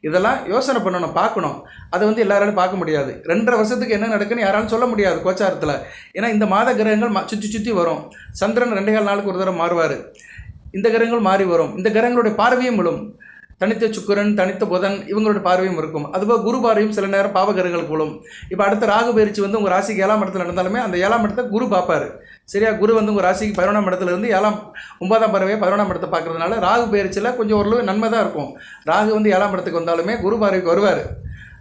இதெல்லாம் யோசனை பண்ணணும் பார்க்கணும். அதை வந்து எல்லாராலும் பார்க்க முடியாது. ரெண்டரை வருஷத்துக்கு என்ன நடக்குன்னு யாராலும் சொல்ல முடியாது கோச்சாரத்தில். ஏன்னா இந்த மாத கிரகங்கள் ம- சுற்றி சுற்றி வரும். சந்திரன் ரெண்டே கால் நாளுக்கு ஒரு தடவை மாறுவார். இந்த கிரகங்கள் மாறி வரும். இந்த கிரகங்களுடைய பார்வையும் விழும். தனித்த சுக்கிரன் தனித்த புதன் இவங்களோட பார்வையும் இருக்கும். அதுபோல் குரு பார்வையும் சில நேரம் பாவகர்கள் விழும் இப்போ அடுத்த ராகு பயிற்சி வந்து உங்கள் ராசிக்கு ஏழாம் இடத்துல நடந்தாலுமே அந்த ஏழாம் இடத்தை குரு பார்ப்பார். சரியா? குரு வந்து உங்கள் ராசிக்கு பதினொன்றாம் இடத்துல இருந்து ஏழாம் ஒன்பதாம் பறவையை பதினொன்றாம் இடத்தை பார்க்குறதுனால ராகு பயிற்சியில் கொஞ்சம் ஓரளவு நன்மை தான் இருக்கும். ராகு வந்து ஏழாம் இடத்துக்கு வந்தாலுமே குரு பார்வைக்கு வருவார்.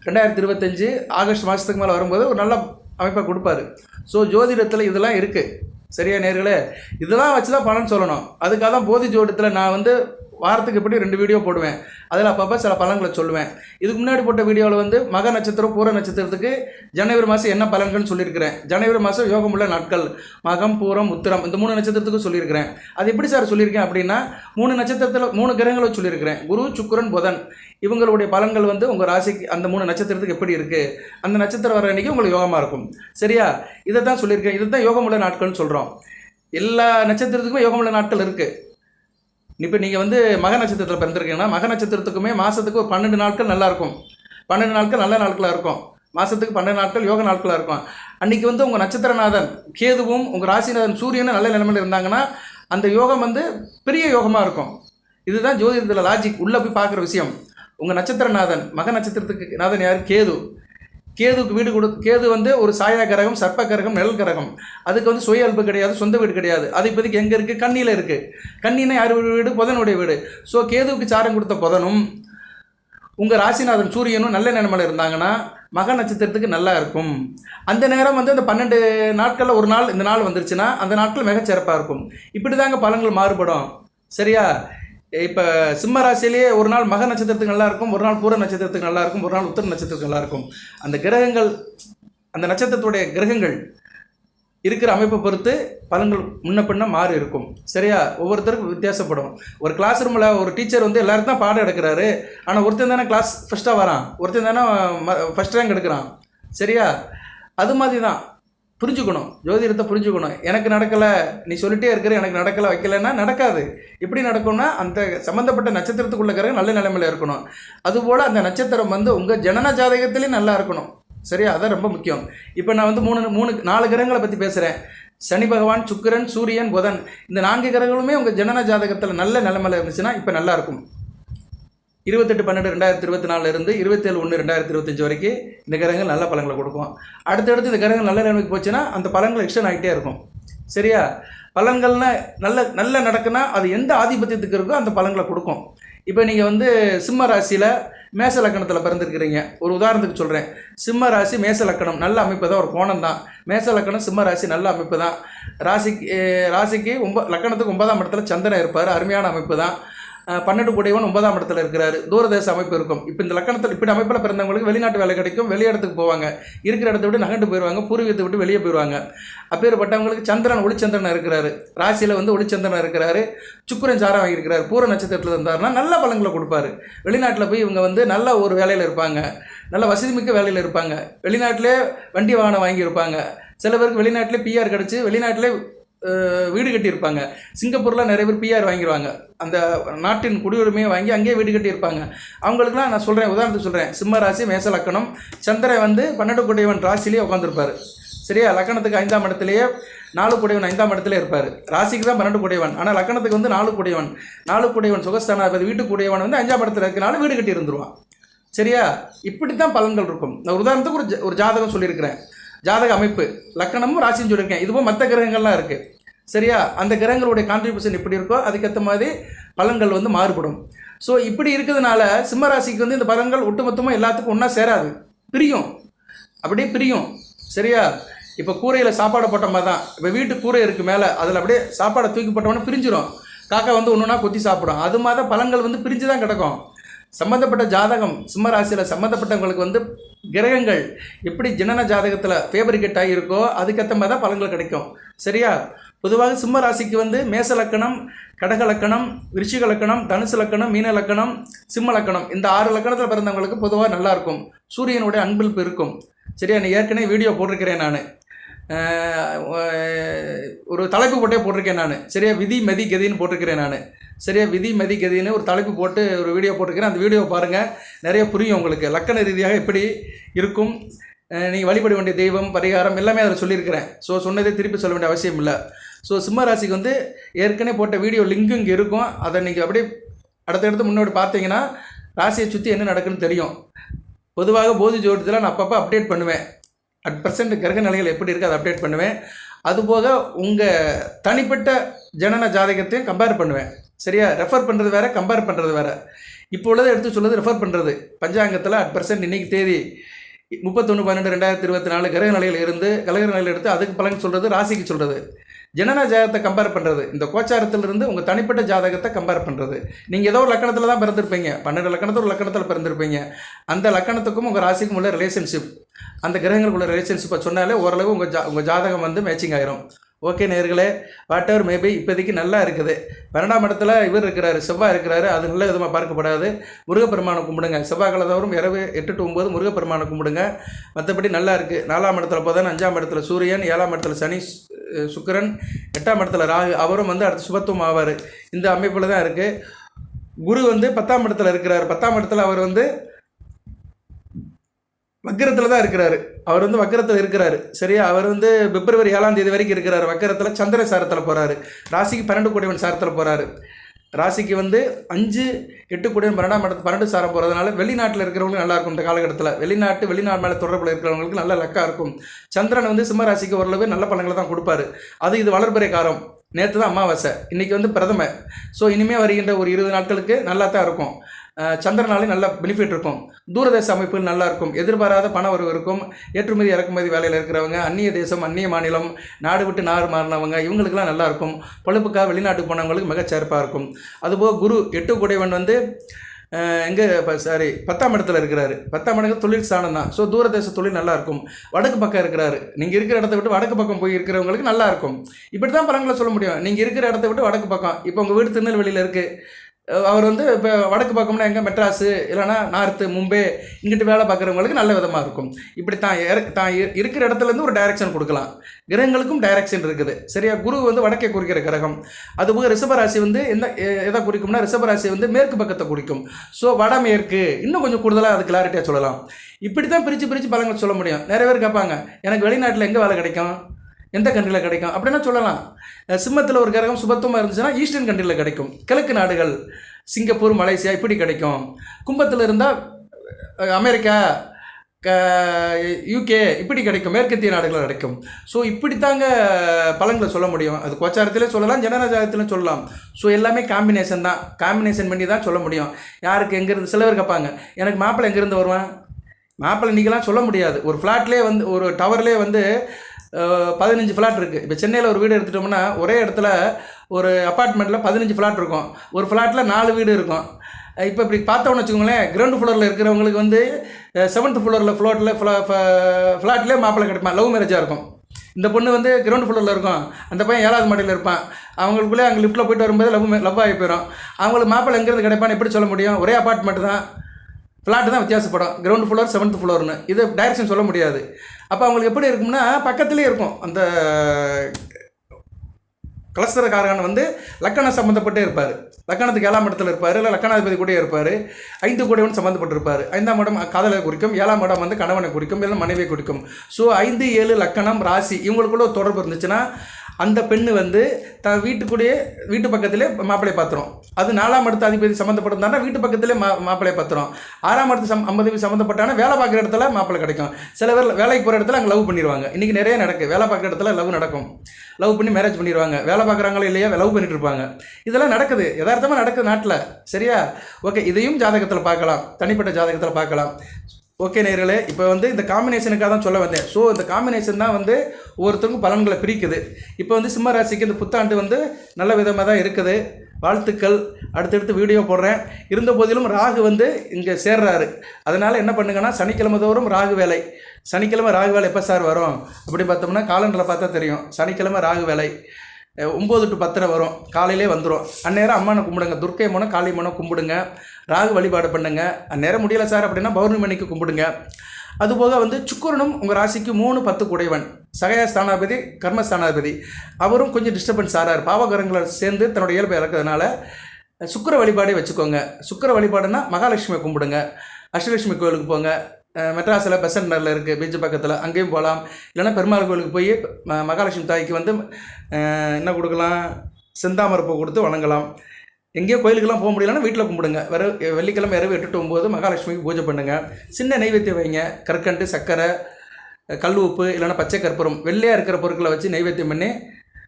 ரெண்டாயிரத்தி இருபத்தஞ்சு ஆகஸ்ட் மாதத்துக்கு மேலே வரும்போது ஒரு நல்ல அமைப்பை கொடுப்பாரு. ஸோ ஜோதிடத்தில் இதெல்லாம் இருக்குது சரியா நேர்களே? இதெல்லாம் வச்சு தான் பலன் சொல்லணும். அதுக்காக தான் போதி ஜோதிடத்தில் நான் வந்து வாரத்துக்கு எப்படி ரெண்டு வீடியோ போடுவேன். அதில் அப்பப்போ சில பலன்களை சொல்லுவேன். இதுக்கு முன்னாடி போட்ட வீடியோவில் வந்து மக நட்சத்திரம் பூர நட்சத்திரத்துக்கு ஜனவரி மாதம் என்ன பலன்கள்னு சொல்லியிருக்கிறேன். ஜனவரி மாதம் யோகமுள்ள நாட்கள் மகம் பூரம் உத்திரம் இந்த மூணு நட்சத்திரத்துக்கும் சொல்லியிருக்கிறேன். அது எப்படி சார் சொல்லியிருக்கேன் அப்படின்னா மூணு நட்சத்திரத்தில் மூணு கிரகங்களை சொல்லியிருக்கிறேன். குரு சுக்கரன் புதன். இவங்களுடைய பலன்கள் வந்து உங்கள் ராசிக்கு அந்த மூணு நட்சத்திரத்துக்கு எப்படி இருக்குது அந்த நட்சத்திரம் வர அன்னைக்கு உங்களுக்கு யோகமாக இருக்கும். சரியா? இதை தான் சொல்லியிருக்கேன். இதை தான் யோகமுள்ள நாட்கள்னு சொல்கிறோம் எல்லா நட்சத்திரத்துக்குமே யோகமுள்ள நாட்கள் இருக்குது இப்போ நீங்கள் வந்து மக நட்சத்திரத்தில் பிறந்திருக்கீங்கன்னா மக நட்சத்திரத்துக்குமே மாதத்துக்கு ஒரு பன்னெண்டு நாட்கள் நல்லா இருக்கும். பன்னெண்டு நாட்கள் நல்ல நாட்களாக இருக்கும். மாதத்துக்கு பன்னெண்டு நாட்கள் யோக நாட்களாக இருக்கும். அன்னைக்கு வந்து உங்கள் நட்சத்திரநாதன் கேதுவும் உங்கள் ராசிநாதன் சூரியனும் நல்ல நிலைமையில் இருந்தாங்கன்னா அந்த யோகம் வந்து பெரிய யோகமாக இருக்கும். இதுதான் ஜோதிடத்தில் லாஜிக் உள்ளே போய் பார்க்குற விஷயம். உங்கள் நட்சத்திரநாதன் மக நட்சத்திரத்துக்கு நாதன் யார்? கேது. கேதுக்கு வீடு கொடு கேது வந்து ஒரு சாயா கிரகம் சர்ப்ப கிரகம் நிழல் கிரகம் அதுக்கு வந்து சுய அல்பு கிடையாது சொந்த வீடு கிடையாது. அது இப்போதைக்கு எங்கே இருக்குது கண்ணியில் இருக்குது கண்ணினா யார் வீடு? புதனுடைய வீடு. ஸோ கேதுவுக்கு சாரம் கொடுத்த புதனும் உங்கள் ராசிநாதன் சூரியனும் நல்ல நிலைமையில் இருந்தாங்கன்னா மக நட்சத்திரத்துக்கு நல்லா இருக்கும். அந்த நேரம் வந்து அந்த பன்னெண்டு நாட்களில் ஒரு நாள் இந்த நாள் வந்துருச்சுன்னா அந்த நாட்கள் மிகச்சிறப்பாக இருக்கும். இப்படி தாங்க பலன்கள் மாறுபடும். சரியா? இப்போ சிம்ம ராசியிலேயே ஒரு நாள் மக நட்சத்திரத்துக்கு நல்லா இருக்கும் ஒரு நாள் பூர நட்சத்திரத்துக்கு நல்லா இருக்கும் ஒரு நாள் உத்தர நட்சத்திரத்துக்கு நல்லா இருக்கும். அந்த கிரகங்கள் அந்த நட்சத்திரத்துடைய கிரகங்கள் இருக்கிற அமைப்பை பொறுத்து பலன்கள் முன்ன பின்ன மாறி இருக்கும். சரியா? ஒவ்வொருத்தருக்கும் வித்தியாசப்படும். ஒரு கிளாஸ் ரூமில் ஒரு டீச்சர் வந்து எல்லாருக்கும் தான் பாடம் எடுக்கிறாரு. ஆனால் ஒருத்தன் தானே கிளாஸ் ஃபஸ்ட்டாக வரான். ஒருத்தன் தானே ஃபஸ்ட் ரேங்க் எடுக்கிறான். சரியா? அது மாதிரி தான். புரிஞ்சுக்கணும். ஜோதிடத்தை புரிஞ்சுக்கணும். எனக்கு நடக்கலை நீ சொல்லிட்டே இருக்கிற எனக்கு நடக்கலை வைக்கலைன்னா நடக்காது. எப்படி நடக்கும்னா அந்த சம்மந்தப்பட்ட நட்சத்திரத்துக்குள்ள கிரகம் நல்ல நிலைமையில் இருக்கணும். அதுபோல் அந்த நட்சத்திரம் வந்து உங்கள் ஜனன ஜாதகத்துலேயும் நல்லா இருக்கணும். சரியா? அதான் ரொம்ப முக்கியம். இப்போ நான் வந்து மூணு மூணு நாலு கிரகங்களை பற்றி பேசுகிறேன் சனி பகவான் சுக்கிரன் சூரியன் புதன். இந்த நான்கு கிரகங்களுமே உங்கள் ஜனன ஜாதகத்தில் நல்ல நிலைமையில் இருந்துச்சுன்னா இப்போ நல்லாயிருக்கும் இருபத்தெட்டு பன்னெண்டு ரெண்டாயிரத்தி இருபத்தி நாலுல இருந்து இருபத்தேழு ஒன்று ரெண்டாயிரத்தி இருபத்தஞ்சி வரைக்கும் இந்த கிரகங்கள் நல்ல பலன்களை கொடுக்கும். அடுத்தடுத்து இந்த கிரகங்கள் நல்ல நிலைமைக்கு போச்சுன்னா அந்த பலன்கள் எக்ஸ்டன் ஆகிட்டே இருக்கும். சரியா? பழங்கள்னா நல்ல நல்ல நடக்குன்னா அது எந்த ஆதிபத்தியத்துக்கு இருக்கோ அந்த பழங்களை கொடுக்கும். இப்போ நீங்கள் வந்து சிம்ம ராசியில் மேச லக்கணத்தில் பிறந்திருக்கிறீங்க. ஒரு உதாரணத்துக்கு சொல்கிறேன் சிம்ம ராசி மேச லக்கணம் நல்ல அமைப்பு தான் ஒரு கோணம் தான். மேச லக்கணம் சிம்ம ராசி நல்ல அமைப்பு தான். ராசிக்கு ராசிக்கு ஒம்ப லக்கணத்துக்கு ஒன்பதாம் இடத்துல சந்திரன் இருப்பார் அருமையான அமைப்பு தான். பன்னெண்டு கூடையவன் ஒன்பதாம் இடத்துல இருக்கிறாரு. தூரதேச அமைப்பு இருக்கும். இப்போ இந்த லக்கணத்தில் இப்படி அமைப்பில் பிறந்தவங்களுக்கு வெளிநாட்டு வேலை கிடைக்கும். வெளி இடத்துக்கு போவாங்க. இருக்கிற இடத்த விட்டு நகண்டு போயிடுவாங்க பூர்வீகத்தை விட்டு வெளியே போயிடுவாங்க அப்பேற்பட்டவங்களுக்கு சந்திரன் ஒளிச்சந்திரன் இருக்கிறாரு. ராசியில் வந்து ஒளிச்சந்திரன் இருக்கிறாரு. சுக்கரன் சாரம் வாங்கியிருக்கிறார். பூர நட்சத்திரத்தில் இருந்தாருன்னா நல்ல பலன்களை கொடுப்பாரு. வெளிநாட்டில் போய் இவங்க வந்து நல்ல ஒரு வேலையில் இருப்பாங்க. நல்ல வசதிமிக்க வேலையில் இருப்பாங்க. வெளிநாட்டிலே வண்டி வாகனம் வாங்கியிருப்பாங்க. சில பேருக்கு வெளிநாட்டிலே பிஆர் கிடச்சி வெளிநாட்டிலே வீடு கட்டியிருப்பாங்க. சிங்கப்பூரில் நிறைய பேர் பிஆர் வாங்கிடுவாங்க அந்த நாட்டின் குடியுரிமையை வாங்கி அங்கேயே வீடு கட்டியிருப்பாங்க. அவங்களுக்குலாம் நான் சொல்கிறேன் உதாரணத்துக்கு சொல்கிறேன் சிம்ம ராசி மேச லக்கணம். சந்திரன் வந்து பன்னெண்டு குடையவன் ராசிலேயே உட்காந்துருப்பாரு சரியா? லக்கணத்துக்கு ஐந்தாம் இடத்துலையே நாலு குடையவன் ஐந்தாம் இடத்துல இருப்பார். ராசிக்கு தான் பன்னெண்டு குடையவன் ஆனால் லக்கணத்துக்கு வந்து நாலு குடையவன் நாலு குடையவன் சுகஸ்தானாதிபதி வீட்டு குடையவன் வந்து அஞ்சாம் இடத்துல இருக்கனால வீடு கட்டி இருந்துருவான் சரியா? இப்படி தான் பலன்கள் இருக்கும். நான் உதாரணத்துக்கு ஒரு ஜ- ஒரு ஜாதகம் சொல்லியிருக்கிறேன். ஜாதக அமைப்பு லக்கணமும் ராசியும் சொல்லியிருக்கேன். இதுவும் மற்ற கிரகங்கள்லாம் இருக்குது சரியா? அந்த கிரகங்களுடைய கான்ட்ரிபியூஷன் எப்படி இருக்கோ அதுக்கேற்ற மாதிரி பலன்கள் வந்து மாறுபடும். ஸோ இப்படி இருக்கிறதுனால சிம்ம ராசிக்கு வந்து இந்த பலன்கள் ஒட்டுமொத்தமாக எல்லாத்துக்கும் ஒன்றா சேராது. பிரியும். அப்படியே பிரியும். சரியா? இப்போ கூரையில் சாப்பாடு போட்ட மாதிரி தான். இப்போ வீட்டு கூரை இருக்குது மேலே அதில் அப்படியே சாப்பாடை தூக்கி போட்டோன்னே பிரிஞ்சிடும் காக்கா வந்து ஒன்று கொத்தி சாப்பிடும். அது மாதிரி தான் பழங்கள் வந்து பிரிஞ்சு தான் கிடக்கும். சம்மந்தப்பட்ட ஜாதகம் சிம்ம ராசியில் சம்மந்தப்பட்டவங்களுக்கு வந்து கிரகங்கள் எப்படி ஜனன ஜாதகத்தில் ஃபேவரிகேட் ஆகியிருக்கோ அதுக்கேற்ற மாதிரி தான் பலன்கள் கிடைக்கும். சரியா? பொதுவாக சிம்ம ராசிக்கு வந்து மேச லக்கணம் கடக லக்கணம் விருச்சிக லக்கணம் தனுசு லக்கணம் மீன லக்கணம் சிம்ம லக்கணம். இந்த ஆறு லக்கணத்தில் பிறந்தவங்களுக்கு பொதுவாக நல்லாயிருக்கும் சூரியனுடைய அன்பில் இருக்கும். சரியா? நீ ஏற்கனவே வீடியோ போட்டிருக்கிறேன் நான். ஒரு தலைப்பு போட்டே போட்டிருக்கேன் நான். சரியா? விதி மதி கதின்னு போட்டிருக்கிறேன் நான். சரியா? விதி மதி கதின்னு ஒரு தலைப்பு போட்டு ஒரு வீடியோ போட்டிருக்கிறேன். அந்த வீடியோ பாருங்கள் நிறைய புரியும் உங்களுக்கு. லக்கண ரீதியாக எப்படி இருக்கும்? நீங்கள் வழிபட வேண்டிய தெய்வம் பரிகாரம் எல்லாமே அதில் சொல்லியிருக்கிறேன். ஸோ சொன்னதே திருப்பி சொல்ல வேண்டிய அவசியம் இல்லை. ஸோ சிம்ம ராசிக்கு வந்து ஏற்கனவே போட்ட வீடியோ லிங்க் இங்கே இருக்கும். அதை நீங்கள் அப்படியே அடுத்தடுத்து முன்னாடி பார்த்தீங்கன்னா ராசியை சுற்றி என்ன நடக்குன்னு தெரியும். பொதுவாக போதி ஜோதிடத்தில் நான் அப்பப்போ அப்டேட் பண்ணுவேன். அட் பர்சன்ட் கிரக நிலைகள் எப்படி இருக்குது அதை அப்டேட் பண்ணுவேன். அதுபோக உங்கள் தனிப்பட்ட ஜனன ஜாதகத்தையும் கம்பேர் பண்ணுவேன். சரியா? ரெஃபர் பண்ணுறது வேறு கம்பேர் பண்ணுறது வேறு. இப்போ உள்ளதை எடுத்து சொல்லுறது ரெஃபர் பண்ணுறது பஞ்சாங்கத்தில் அட் பர்சன்ட் இன்னைக்கு தேதி முப்பத்தொன்று பன்னெண்டு ரெண்டாயிரத்தி இருபத்தி நாலு கிரக நிலையில் இருந்து கிரக நிலையில் எடுத்து அதுக்கு பலன் சொல்கிறது ராசிக்கு சொல்கிறது ஜனன ஜாதகத்தை கம்பேர் பண்ணுறது இந்த கோச்சாரத்திலிருந்து உங்கள் தனிப்பட்ட ஜாதகத்தை கம்பேர் பண்ணுறது நீங்கள் ஏதோ ஒரு லக்கணத்தில் தான் பிறந்திருப்பீங்க. பன்னெண்டு லக்கணத்தில் ஒரு லக்கணத்தில் பிறந்திருப்பீங்க. அந்த லக்கணத்துக்கும் உங்கள் ராசிக்கும் உள்ள ரிலேஷன்ஷிப் அந்த கிரகங்களுக்குள்ள ரிலேஷன்ஷிப்பை சொன்னாலே ஓரளவு உங்கள் ஜா உங்கள் ஜாதகம் வந்து மேட்சிங் ஆயிரும். ஓகே நேர்களே வாட் எவர் மேபி இப்போதைக்கு நல்லா இருக்குது. பன்னெண்டாம் இடத்துல இவர் இருக்கிறாரு செவ்வாய் இருக்கிறாரு அது நல்ல விதமாக பார்க்கப்படாது. முருகப்பெருமானை கும்பிடுங்க. செவ்வாய்க்கிழமை தவறும் இரவு எட்டு டு ஒம்பது முருகப்பெருமானை கும்பிடுங்க. மற்றபடி நல்லா இருக்குது நாலாம் இடத்துல புதன் அஞ்சாம் இடத்துல சூரியன் ஏழாம் இடத்துல சனி சுக்கரன் சுக்கிரன் எட்டாம் இடத்துல ராகு அவரும் வந்து அடுத்து சுபத்துவம் ஆவார். இந்த அமைப்பில் தான் இருக்குது குரு வந்து பத்தாம் இடத்துல இருக்கிறார். பத்தாம் இடத்துல அவர் வந்து வக்கரத்தில் தான் இருக்கிறாரு. அவர் வந்து வக்கரத்தில் இருக்கிறாரு. சரியா? அவர் வந்து பிப்ரவரி ஏழாம் தேதி வரைக்கும் இருக்கிறாரு. வக்கரத்தில் சந்திர சாரத்தில் போகிறாரு ராசிக்கு பன்னெண்டு கோடிவன் சாரத்தில் போகிறாரு ராசிக்கு வந்து அஞ்சு எட்டு கோடிவன் பன்னெண்டாம் இடத்து பன்னெண்டு சாரம் போகிறதுனால வெளிநாட்டில் இருக்கிறவங்களுக்கு நல்லா இருக்கும் இந்த காலகட்டத்தில். வெளிநாட்டு வெளிநாடு மேலே தொடர்பில் இருக்கிறவங்களுக்கு நல்ல லக்காக இருக்கும். சந்திரன் வந்து சிம்ம ராசிக்கு ஓரளவு நல்ல பலன்களை தான் கொடுப்பாரு. அது இது வளர்பிறை காரம் நேற்று தான் அமாவாசை. இன்றைக்கி வந்து பிரதமர் ஸோ இனிமேல் வருகின்ற ஒரு இருபது நாட்களுக்கு நல்லா தான் இருக்கும். சந்திரனாலே நல்ல பெனிஃபிட் இருக்கும். தூரதேச அமைப்பு நல்லா இருக்கும். எதிர்பாராத பண வரவு இருக்கும். ஏற்றுமதி இறக்குமதி வேலையில் இருக்கிறவங்க அந்நிய தேசம் அந்நிய மாநிலம் நாடு விட்டு நாடு மாறினவங்க இவங்களுக்கெல்லாம் நல்லா இருக்கும். பொழுப்புக்காக வெளிநாட்டுக்கு போனவங்களுக்கு மிகச்சிறப்பாக இருக்கும். அதுபோக குரு எட்டு குடைவன் வந்து எங்கே இப்போ சாரி பத்தாம் இடத்துல இருக்கிறாரு. பத்தாம் இடத்துல தொழில் ஸ்தானம் தான். ஸோ தூரதேச தொழில் நல்லாயிருக்கும் வடக்கு பக்கம் இருக்கிறாரு. நீங்கள் இருக்கிற இடத்த விட்டு வடக்கு பக்கம் போய் இருக்கிறவங்களுக்கு நல்லாயிருக்கும் இப்படி தான் பலன்களை சொல்ல முடியும். நீங்கள் இருக்கிற இடத்த விட்டு வடக்கு பக்கம். இப்போ உங்கள் வீடு திருநெல்வேலியில் இருக்குது அவர் வந்து இப்போ வடக்கு பக்கம்னா எங்கே? மெட்ராஸு இல்லைனா நார்த்து மும்பை இங்கிட்டு வேலை பார்க்குறவங்களுக்கு நல்ல விதமாக இருக்கும். இப்படி தான் தான் இரு- இருக்கிற இடத்துலேருந்து ஒரு டைரக்ஷன் கொடுக்கலாம். கிரகங்களுக்கும் டைரக்ஷன் இருக்குது. சரியா? குரு வந்து வடக்கே குறிக்கிற கிரகம். அதுபோக ரிஷபராசி வந்து எந்த எ- எதை குறிக்கும்னா ரிஷபராசி வந்து மேற்கு பக்கத்தை குறிக்கும். ஸோ வடமேற்கு. இன்னும் கொஞ்சம் கூடுதலாக அது கிளாரிட்டியாக சொல்லலாம். இப்படி தான் பிரித்து பிரித்து பலங்கள் சொல்ல முடியும். நிறைய பேர் கேட்பாங்க எனக்கு வெளிநாட்டில் எங்கே வேலை கிடைக்கும்? எந்த கண்ட்ரியில் கிடைக்கும் அப்படின்னா சொல்லலாம். சிம்மத்தில் ஒரு கிரகம் சுபத்துவமாக இருந்துச்சுன்னா ஈஸ்டர்ன் கண்ட்ரியில் கிடைக்கும். கிழக்கு நாடுகள் சிங்கப்பூர் மலேசியா இப்படி கிடைக்கும். கும்பத்தில் இருந்தால் அமெரிக்கா யூகே இப்படி கிடைக்கும். மேற்கத்திய நாடுகள் கிடைக்கும். ஸோ இப்படித்தாங்க பழங்களை சொல்ல முடியும். அது கோச்சாரத்திலே சொல்லலாம் ஜனநாயகத்திலும் சொல்லலாம். ஸோ எல்லாமே காம்பினேஷன் தான். காம்பினேஷன் பண்ணி தான் சொல்ல முடியும். யாருக்கு எங்கேருந்து சில பேர் கேட்பாங்க எனக்கு மாப்பிள்ளை எங்கேருந்து வருவான்? மாப்பிள்ளை இன்றைக்கெல்லாம் சொல்ல முடியாது. ஒரு ஃப்ளாட்லேயே வந்து ஒரு டவர்லேயே வந்து பதினஞ்சு ஃப்ளாட் இருக்குது இப்போ சென்னையில் ஒரு வீடு எடுத்துட்டோம்னா ஒரே இடத்துல ஒரு அப்பார்ட்மெண்ட்டில் பதினஞ்சு ஃப்ளாட் இருக்கும். ஒரு ஃப்ளாட்டில் நாலு வீடு இருக்கும். இப்போ இப்படி பார்த்தோம்னு வச்சுக்கோங்களேன் கிரவுண்ட் ஃப்ளோரில் இருக்கிறவங்களுக்கு வந்து செவன்த் ஃப்ளோரில் ஃப்ளோட்டில் ஃப்ளாட்லேயே மாப்பிள்ளை கிடைப்பான் லவ் மேரேஜாக இருக்கும். இந்த பொண்ணு வந்து கிரவுண்ட் ஃப்ளோரில் இருக்கும். அந்த பையன் ஏழாவது மாடியில் இருப்பான். அவங்களுக்குள்ளே அங்கே லிஃப்ட்டில் போயிட்டு வரும்போது லவ் லவ் ஆகி போயிடும் அவங்களுக்கு மாப்பிள்ளை எங்கேருந்து கிடைப்பான்னு எப்படி சொல்ல முடியும்? ஒரே அப்பார்ட்மெண்ட் தான். ஃப்ளாட்டு தான் வித்தியாசப்படும் கிரவுண்ட் ஃப்ளோர் செவன்த் ஃப்ளோர்னு இது டைரக்ஷன் சொல்ல முடியாது. அப்போ அவங்களுக்கு எப்படி இருக்கும்னா பக்கத்துலேயே இருக்கும். அந்த கலஸ்தரக்காரன் வந்து லக்கணம் சம்மந்தப்பட்டே இருப்பார். லக்கணத்துக்கு ஏழாம் இடத்துல இருப்பார். இல்லை லக்கணாதிபதி கூட இருப்பார். ஐந்து கூடவன் சம்மந்தப்பட்டிருப்பார் ஐந்தாம் இடம் காதலை குறிக்கும். ஏழாம் இடம் வந்து கணவனை குறிக்கும். இல்லை மனைவியை குறிக்கும். ஸோ ஐந்து ஏழு லக்கணம் ராசி இவங்களுக்குள்ள தொடர்பு இருந்துச்சுன்னா அந்த பெண்ணு வந்து த வீட்டுக்குள்ளேயே வீட்டு பக்கத்திலே மாப்பிள்ளை பாத்திரம் அது நாலாம் இடத்து அதிபதி சம்மந்தப்பட்டிருந்தானா வீட்டு பக்கத்திலே மா மாப்பிள்ளை பாத்திரம் ஆறாம் இடத்து சம் ஐம்பது சம்மந்தப்பட்டானா வேலை பார்க்குற இடத்துல மாப்பிள்ளை கிடைக்கும். சில பேர் வேலைக்கு போகிற இடத்துல அங்கே லவ் பண்ணிடுவாங்க இன்றைக்கி நிறைய நடக்கு. வேலை பார்க்குற இடத்துல லவ் நடக்கும். லவ் பண்ணி மேரேஜ் பண்ணிடுவாங்க வேலை பார்க்குறாங்களோ இல்லையா லவ் பண்ணிட்டு இருப்பாங்க இதெல்லாம் நடக்குது. யதார்த்தமாக நடக்குது நாட்டில். சரியா? ஓகே இதையும் ஜாதகத்தில் பார்க்கலாம். தனிப்பட்ட ஜாதகத்தில் பார்க்கலாம். ஓகே நேர்களே இப்போ வந்து இந்த காம்பினேஷனுக்காக தான் சொல்ல வந்தேன். ஸோ இந்த காம்பினேஷன் தான் வந்து ஒவ்வொருத்தருக்கும் பலன்களை பிரிக்குது. இப்போ வந்து சிம்ம ராசிக்கு இந்த புத்தாண்டு வந்து நல்ல விதமாக தான் இருக்குது. வாழ்த்துக்கள். அடுத்தடுத்து வீடியோ போடுறேன். இருந்த போதிலும் ராகு வந்து இங்கே சேர்றாரு. அதனால் என்ன பண்ணுங்கன்னா சனிக்கிழமை தோறும் ராகு வேலை. சனிக்கிழமை ராகு வேலை எப்போ சார் வரும்? அப்படி பார்த்தோம்னா காலண்டரில் பார்த்தா தெரியும். சனிக்கிழமை ராகு வேலை. ஒம்பது டு பத்தரை வரும். காலையிலே வந்துடும் அந்நேரம் அம்மனை கும்பிடுங்க. துர்க்கை மனம் காளி மனம் கும்பிடுங்க. ராகு வழிபாடு பண்ணுங்க. அந்நேரம் முடியலை சார் அப்படின்னா பௌர்ணமிக்கு கும்பிடுங்க. அதுபோக வந்து சுக்கரனும் உங்கள் ராசிக்கு மூணு பத்து குடைவன். சகய ஸ்தானாதிபதி கர்மஸ்தானாதிபதி அவரும் கொஞ்சம் டிஸ்டர்பன்ஸ் ஆறார் பாவகரங்களை சேர்ந்து தன்னுடைய இயல்பை இறக்கிறதுனால சுக்கிர வழிபாடே வச்சுக்கோங்க. சுக்கிர வழிபாடுனா மகாலட்சுமியை கும்பிடுங்க. அஷ்டலட்சுமி கோயிலுக்கு போங்க. மெட்ராஸில் பெசன்ட் நகரில் இருக்குது பீச் பக்கத்தில். அங்கேயும் போகலாம் இல்லைன்னா பெருமாள் கோயிலுக்கு போய் ம- மகாலட்சுமி தாய்க்கு வந்து என்ன கொடுக்கலாம்? செந்தாமரப்பை கொடுத்து வணங்கலாம். எங்கேயோ கோயிலுக்கெல்லாம் போக முடியலன்னா வீட்டில் கும்பிடுங்க. வர வெள்ளிக்கிழமை இரவு எட்டு to ஒம்பது மகாலட்சுமிக்கு பூஜை பண்ணுங்கள் சின்ன நைவேத்தியம் வைங்க. கற்கண்டு சர்க்கரை கல் உப்பு இல்லைன்னா பச்சை கற்பூரம். வெள்ளையாக இருக்கிற பொருட்களை வச்சு நைவேத்தியம் பண்ணி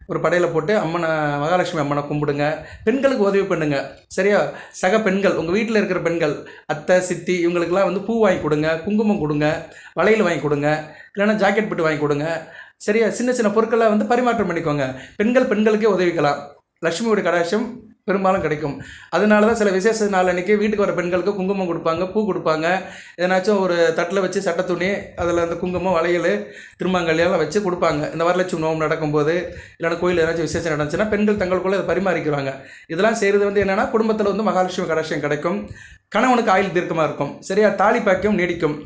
ஒரு படையில் போட்டு அம்மனை மகாலட்சுமி அம்மனை கும்பிடுங்க. பெண்களுக்கு உதவி பண்ணுங்க. சரியா? சக பெண்கள் உங்கள் வீட்டில் இருக்கிற பெண்கள் அத்தை சித்தி இவங்களுக்கெல்லாம் வந்து பூ வாங்கி கொடுங்க குங்குமம் கொடுங்க வளையல் வாங்கி கொடுங்க இல்லைன்னா ஜாக்கெட் பிட்டு வாங்கி கொடுங்க. சரியா? சின்ன சின்ன பொருட்களை வந்து பரிமாற்றம் பண்ணிக்கோங்க. பெண்கள் பெண்களுக்கே உதவிக்கலாம். லட்சுமியோட கடாட்சம் பெரும்பாலும் கிடைக்கும். அதனால தான் சில விசேஷ நாள் அன்றைக்கி வீட்டுக்கு வர பெண்களுக்கு குங்குமம் கொடுப்பாங்க பூ கொடுப்பாங்க. எதனாச்சும் ஒரு தட்டில் வச்சு சட்டை துணி அதில் அந்த குங்குமம் வளையல் திருமாங்கல்யெல்லாம் வச்சு கொடுப்பாங்க. இந்த வரலட்சுமி நோம் நடக்கும்போது இல்லைன்னா கோயில் ஏதாச்சும் விசேஷம் நடந்துச்சுன்னா பெண்கள் தங்களுக்குள்ளே இதை பரிமாறிக்கிறாங்க. இதெல்லாம் செய்கிறது வந்து என்னென்னா குடும்பத்தில் வந்து மகாலட்சுமி கடாட்சியம் கிடைக்கும். கணவனுக்கு ஆயுள் தீர்க்கமாக இருக்கும். சரியா? தாலி பாக்கியம் நீடிக்கும்.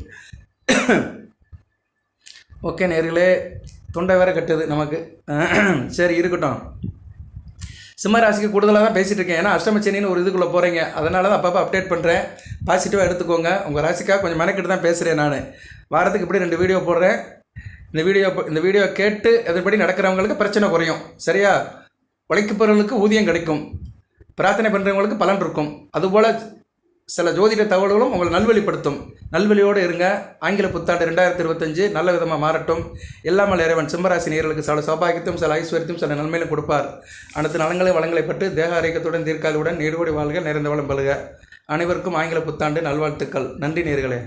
ஓகே நேர்களே தொண்டை வேற கட்டுது நமக்கு. சரி இருக்கட்டும். சிம்மராசிக்கு கூடுதலாக தான் பேசிகிட்டு இருக்கேன். ஏன்னா அஷ்டம ஒரு இதுக்குள்ளே போகிறீங்க அதனால தான் அப்பப்போ அப்டேட் பண்ணுறேன் பாசிட்டிவாக எடுத்துக்கோங்க. உங்கள் ராசிக்காக கொஞ்சம் மெனக்கிட்டு தான் பேசுகிறேன் நான். வாரத்துக்கு இப்படி ரெண்டு வீடியோ போடுறேன். இந்த வீடியோ இந்த வீடியோ கேட்டு அதன்படி நடக்கிறவங்களுக்கு பிரச்சனை குறையும். சரியா? உழைக்கப்பவர்களுக்கு ஊதியம் கிடைக்கும். பிரார்த்தனை பண்ணுறவங்களுக்கு பலன் இருக்கும். அதுபோல் சில ஜோதிட தகவல்களும் உங்களை நல்வழிப்படுத்தும். நல்வழியோடு இருங்க. ஆங்கில புத்தாண்டு ரெண்டாயிரத்தி இருபத்தஞ்சு நல்ல விதமாக மாறட்டும். எல்லாமல் இறைவன் சிம்மராசி நேர்களுக்கு சில சௌபாகியத்தையும் சில ஐஸ்வர்யத்தையும் சில நன்மையிலும் கொடுப்பார். அனைத்து நலங்களை வளங்களை பெற்று தேக ஆரோக்கியத்துடன் தீர்க்காலுடன் நீடுகோடி வாழ்க நிறைந்த வளம் பழுக அனைவருக்கும் ஆங்கில புத்தாண்டு நல்வாழ்த்துக்கள். நன்றி நேர்களே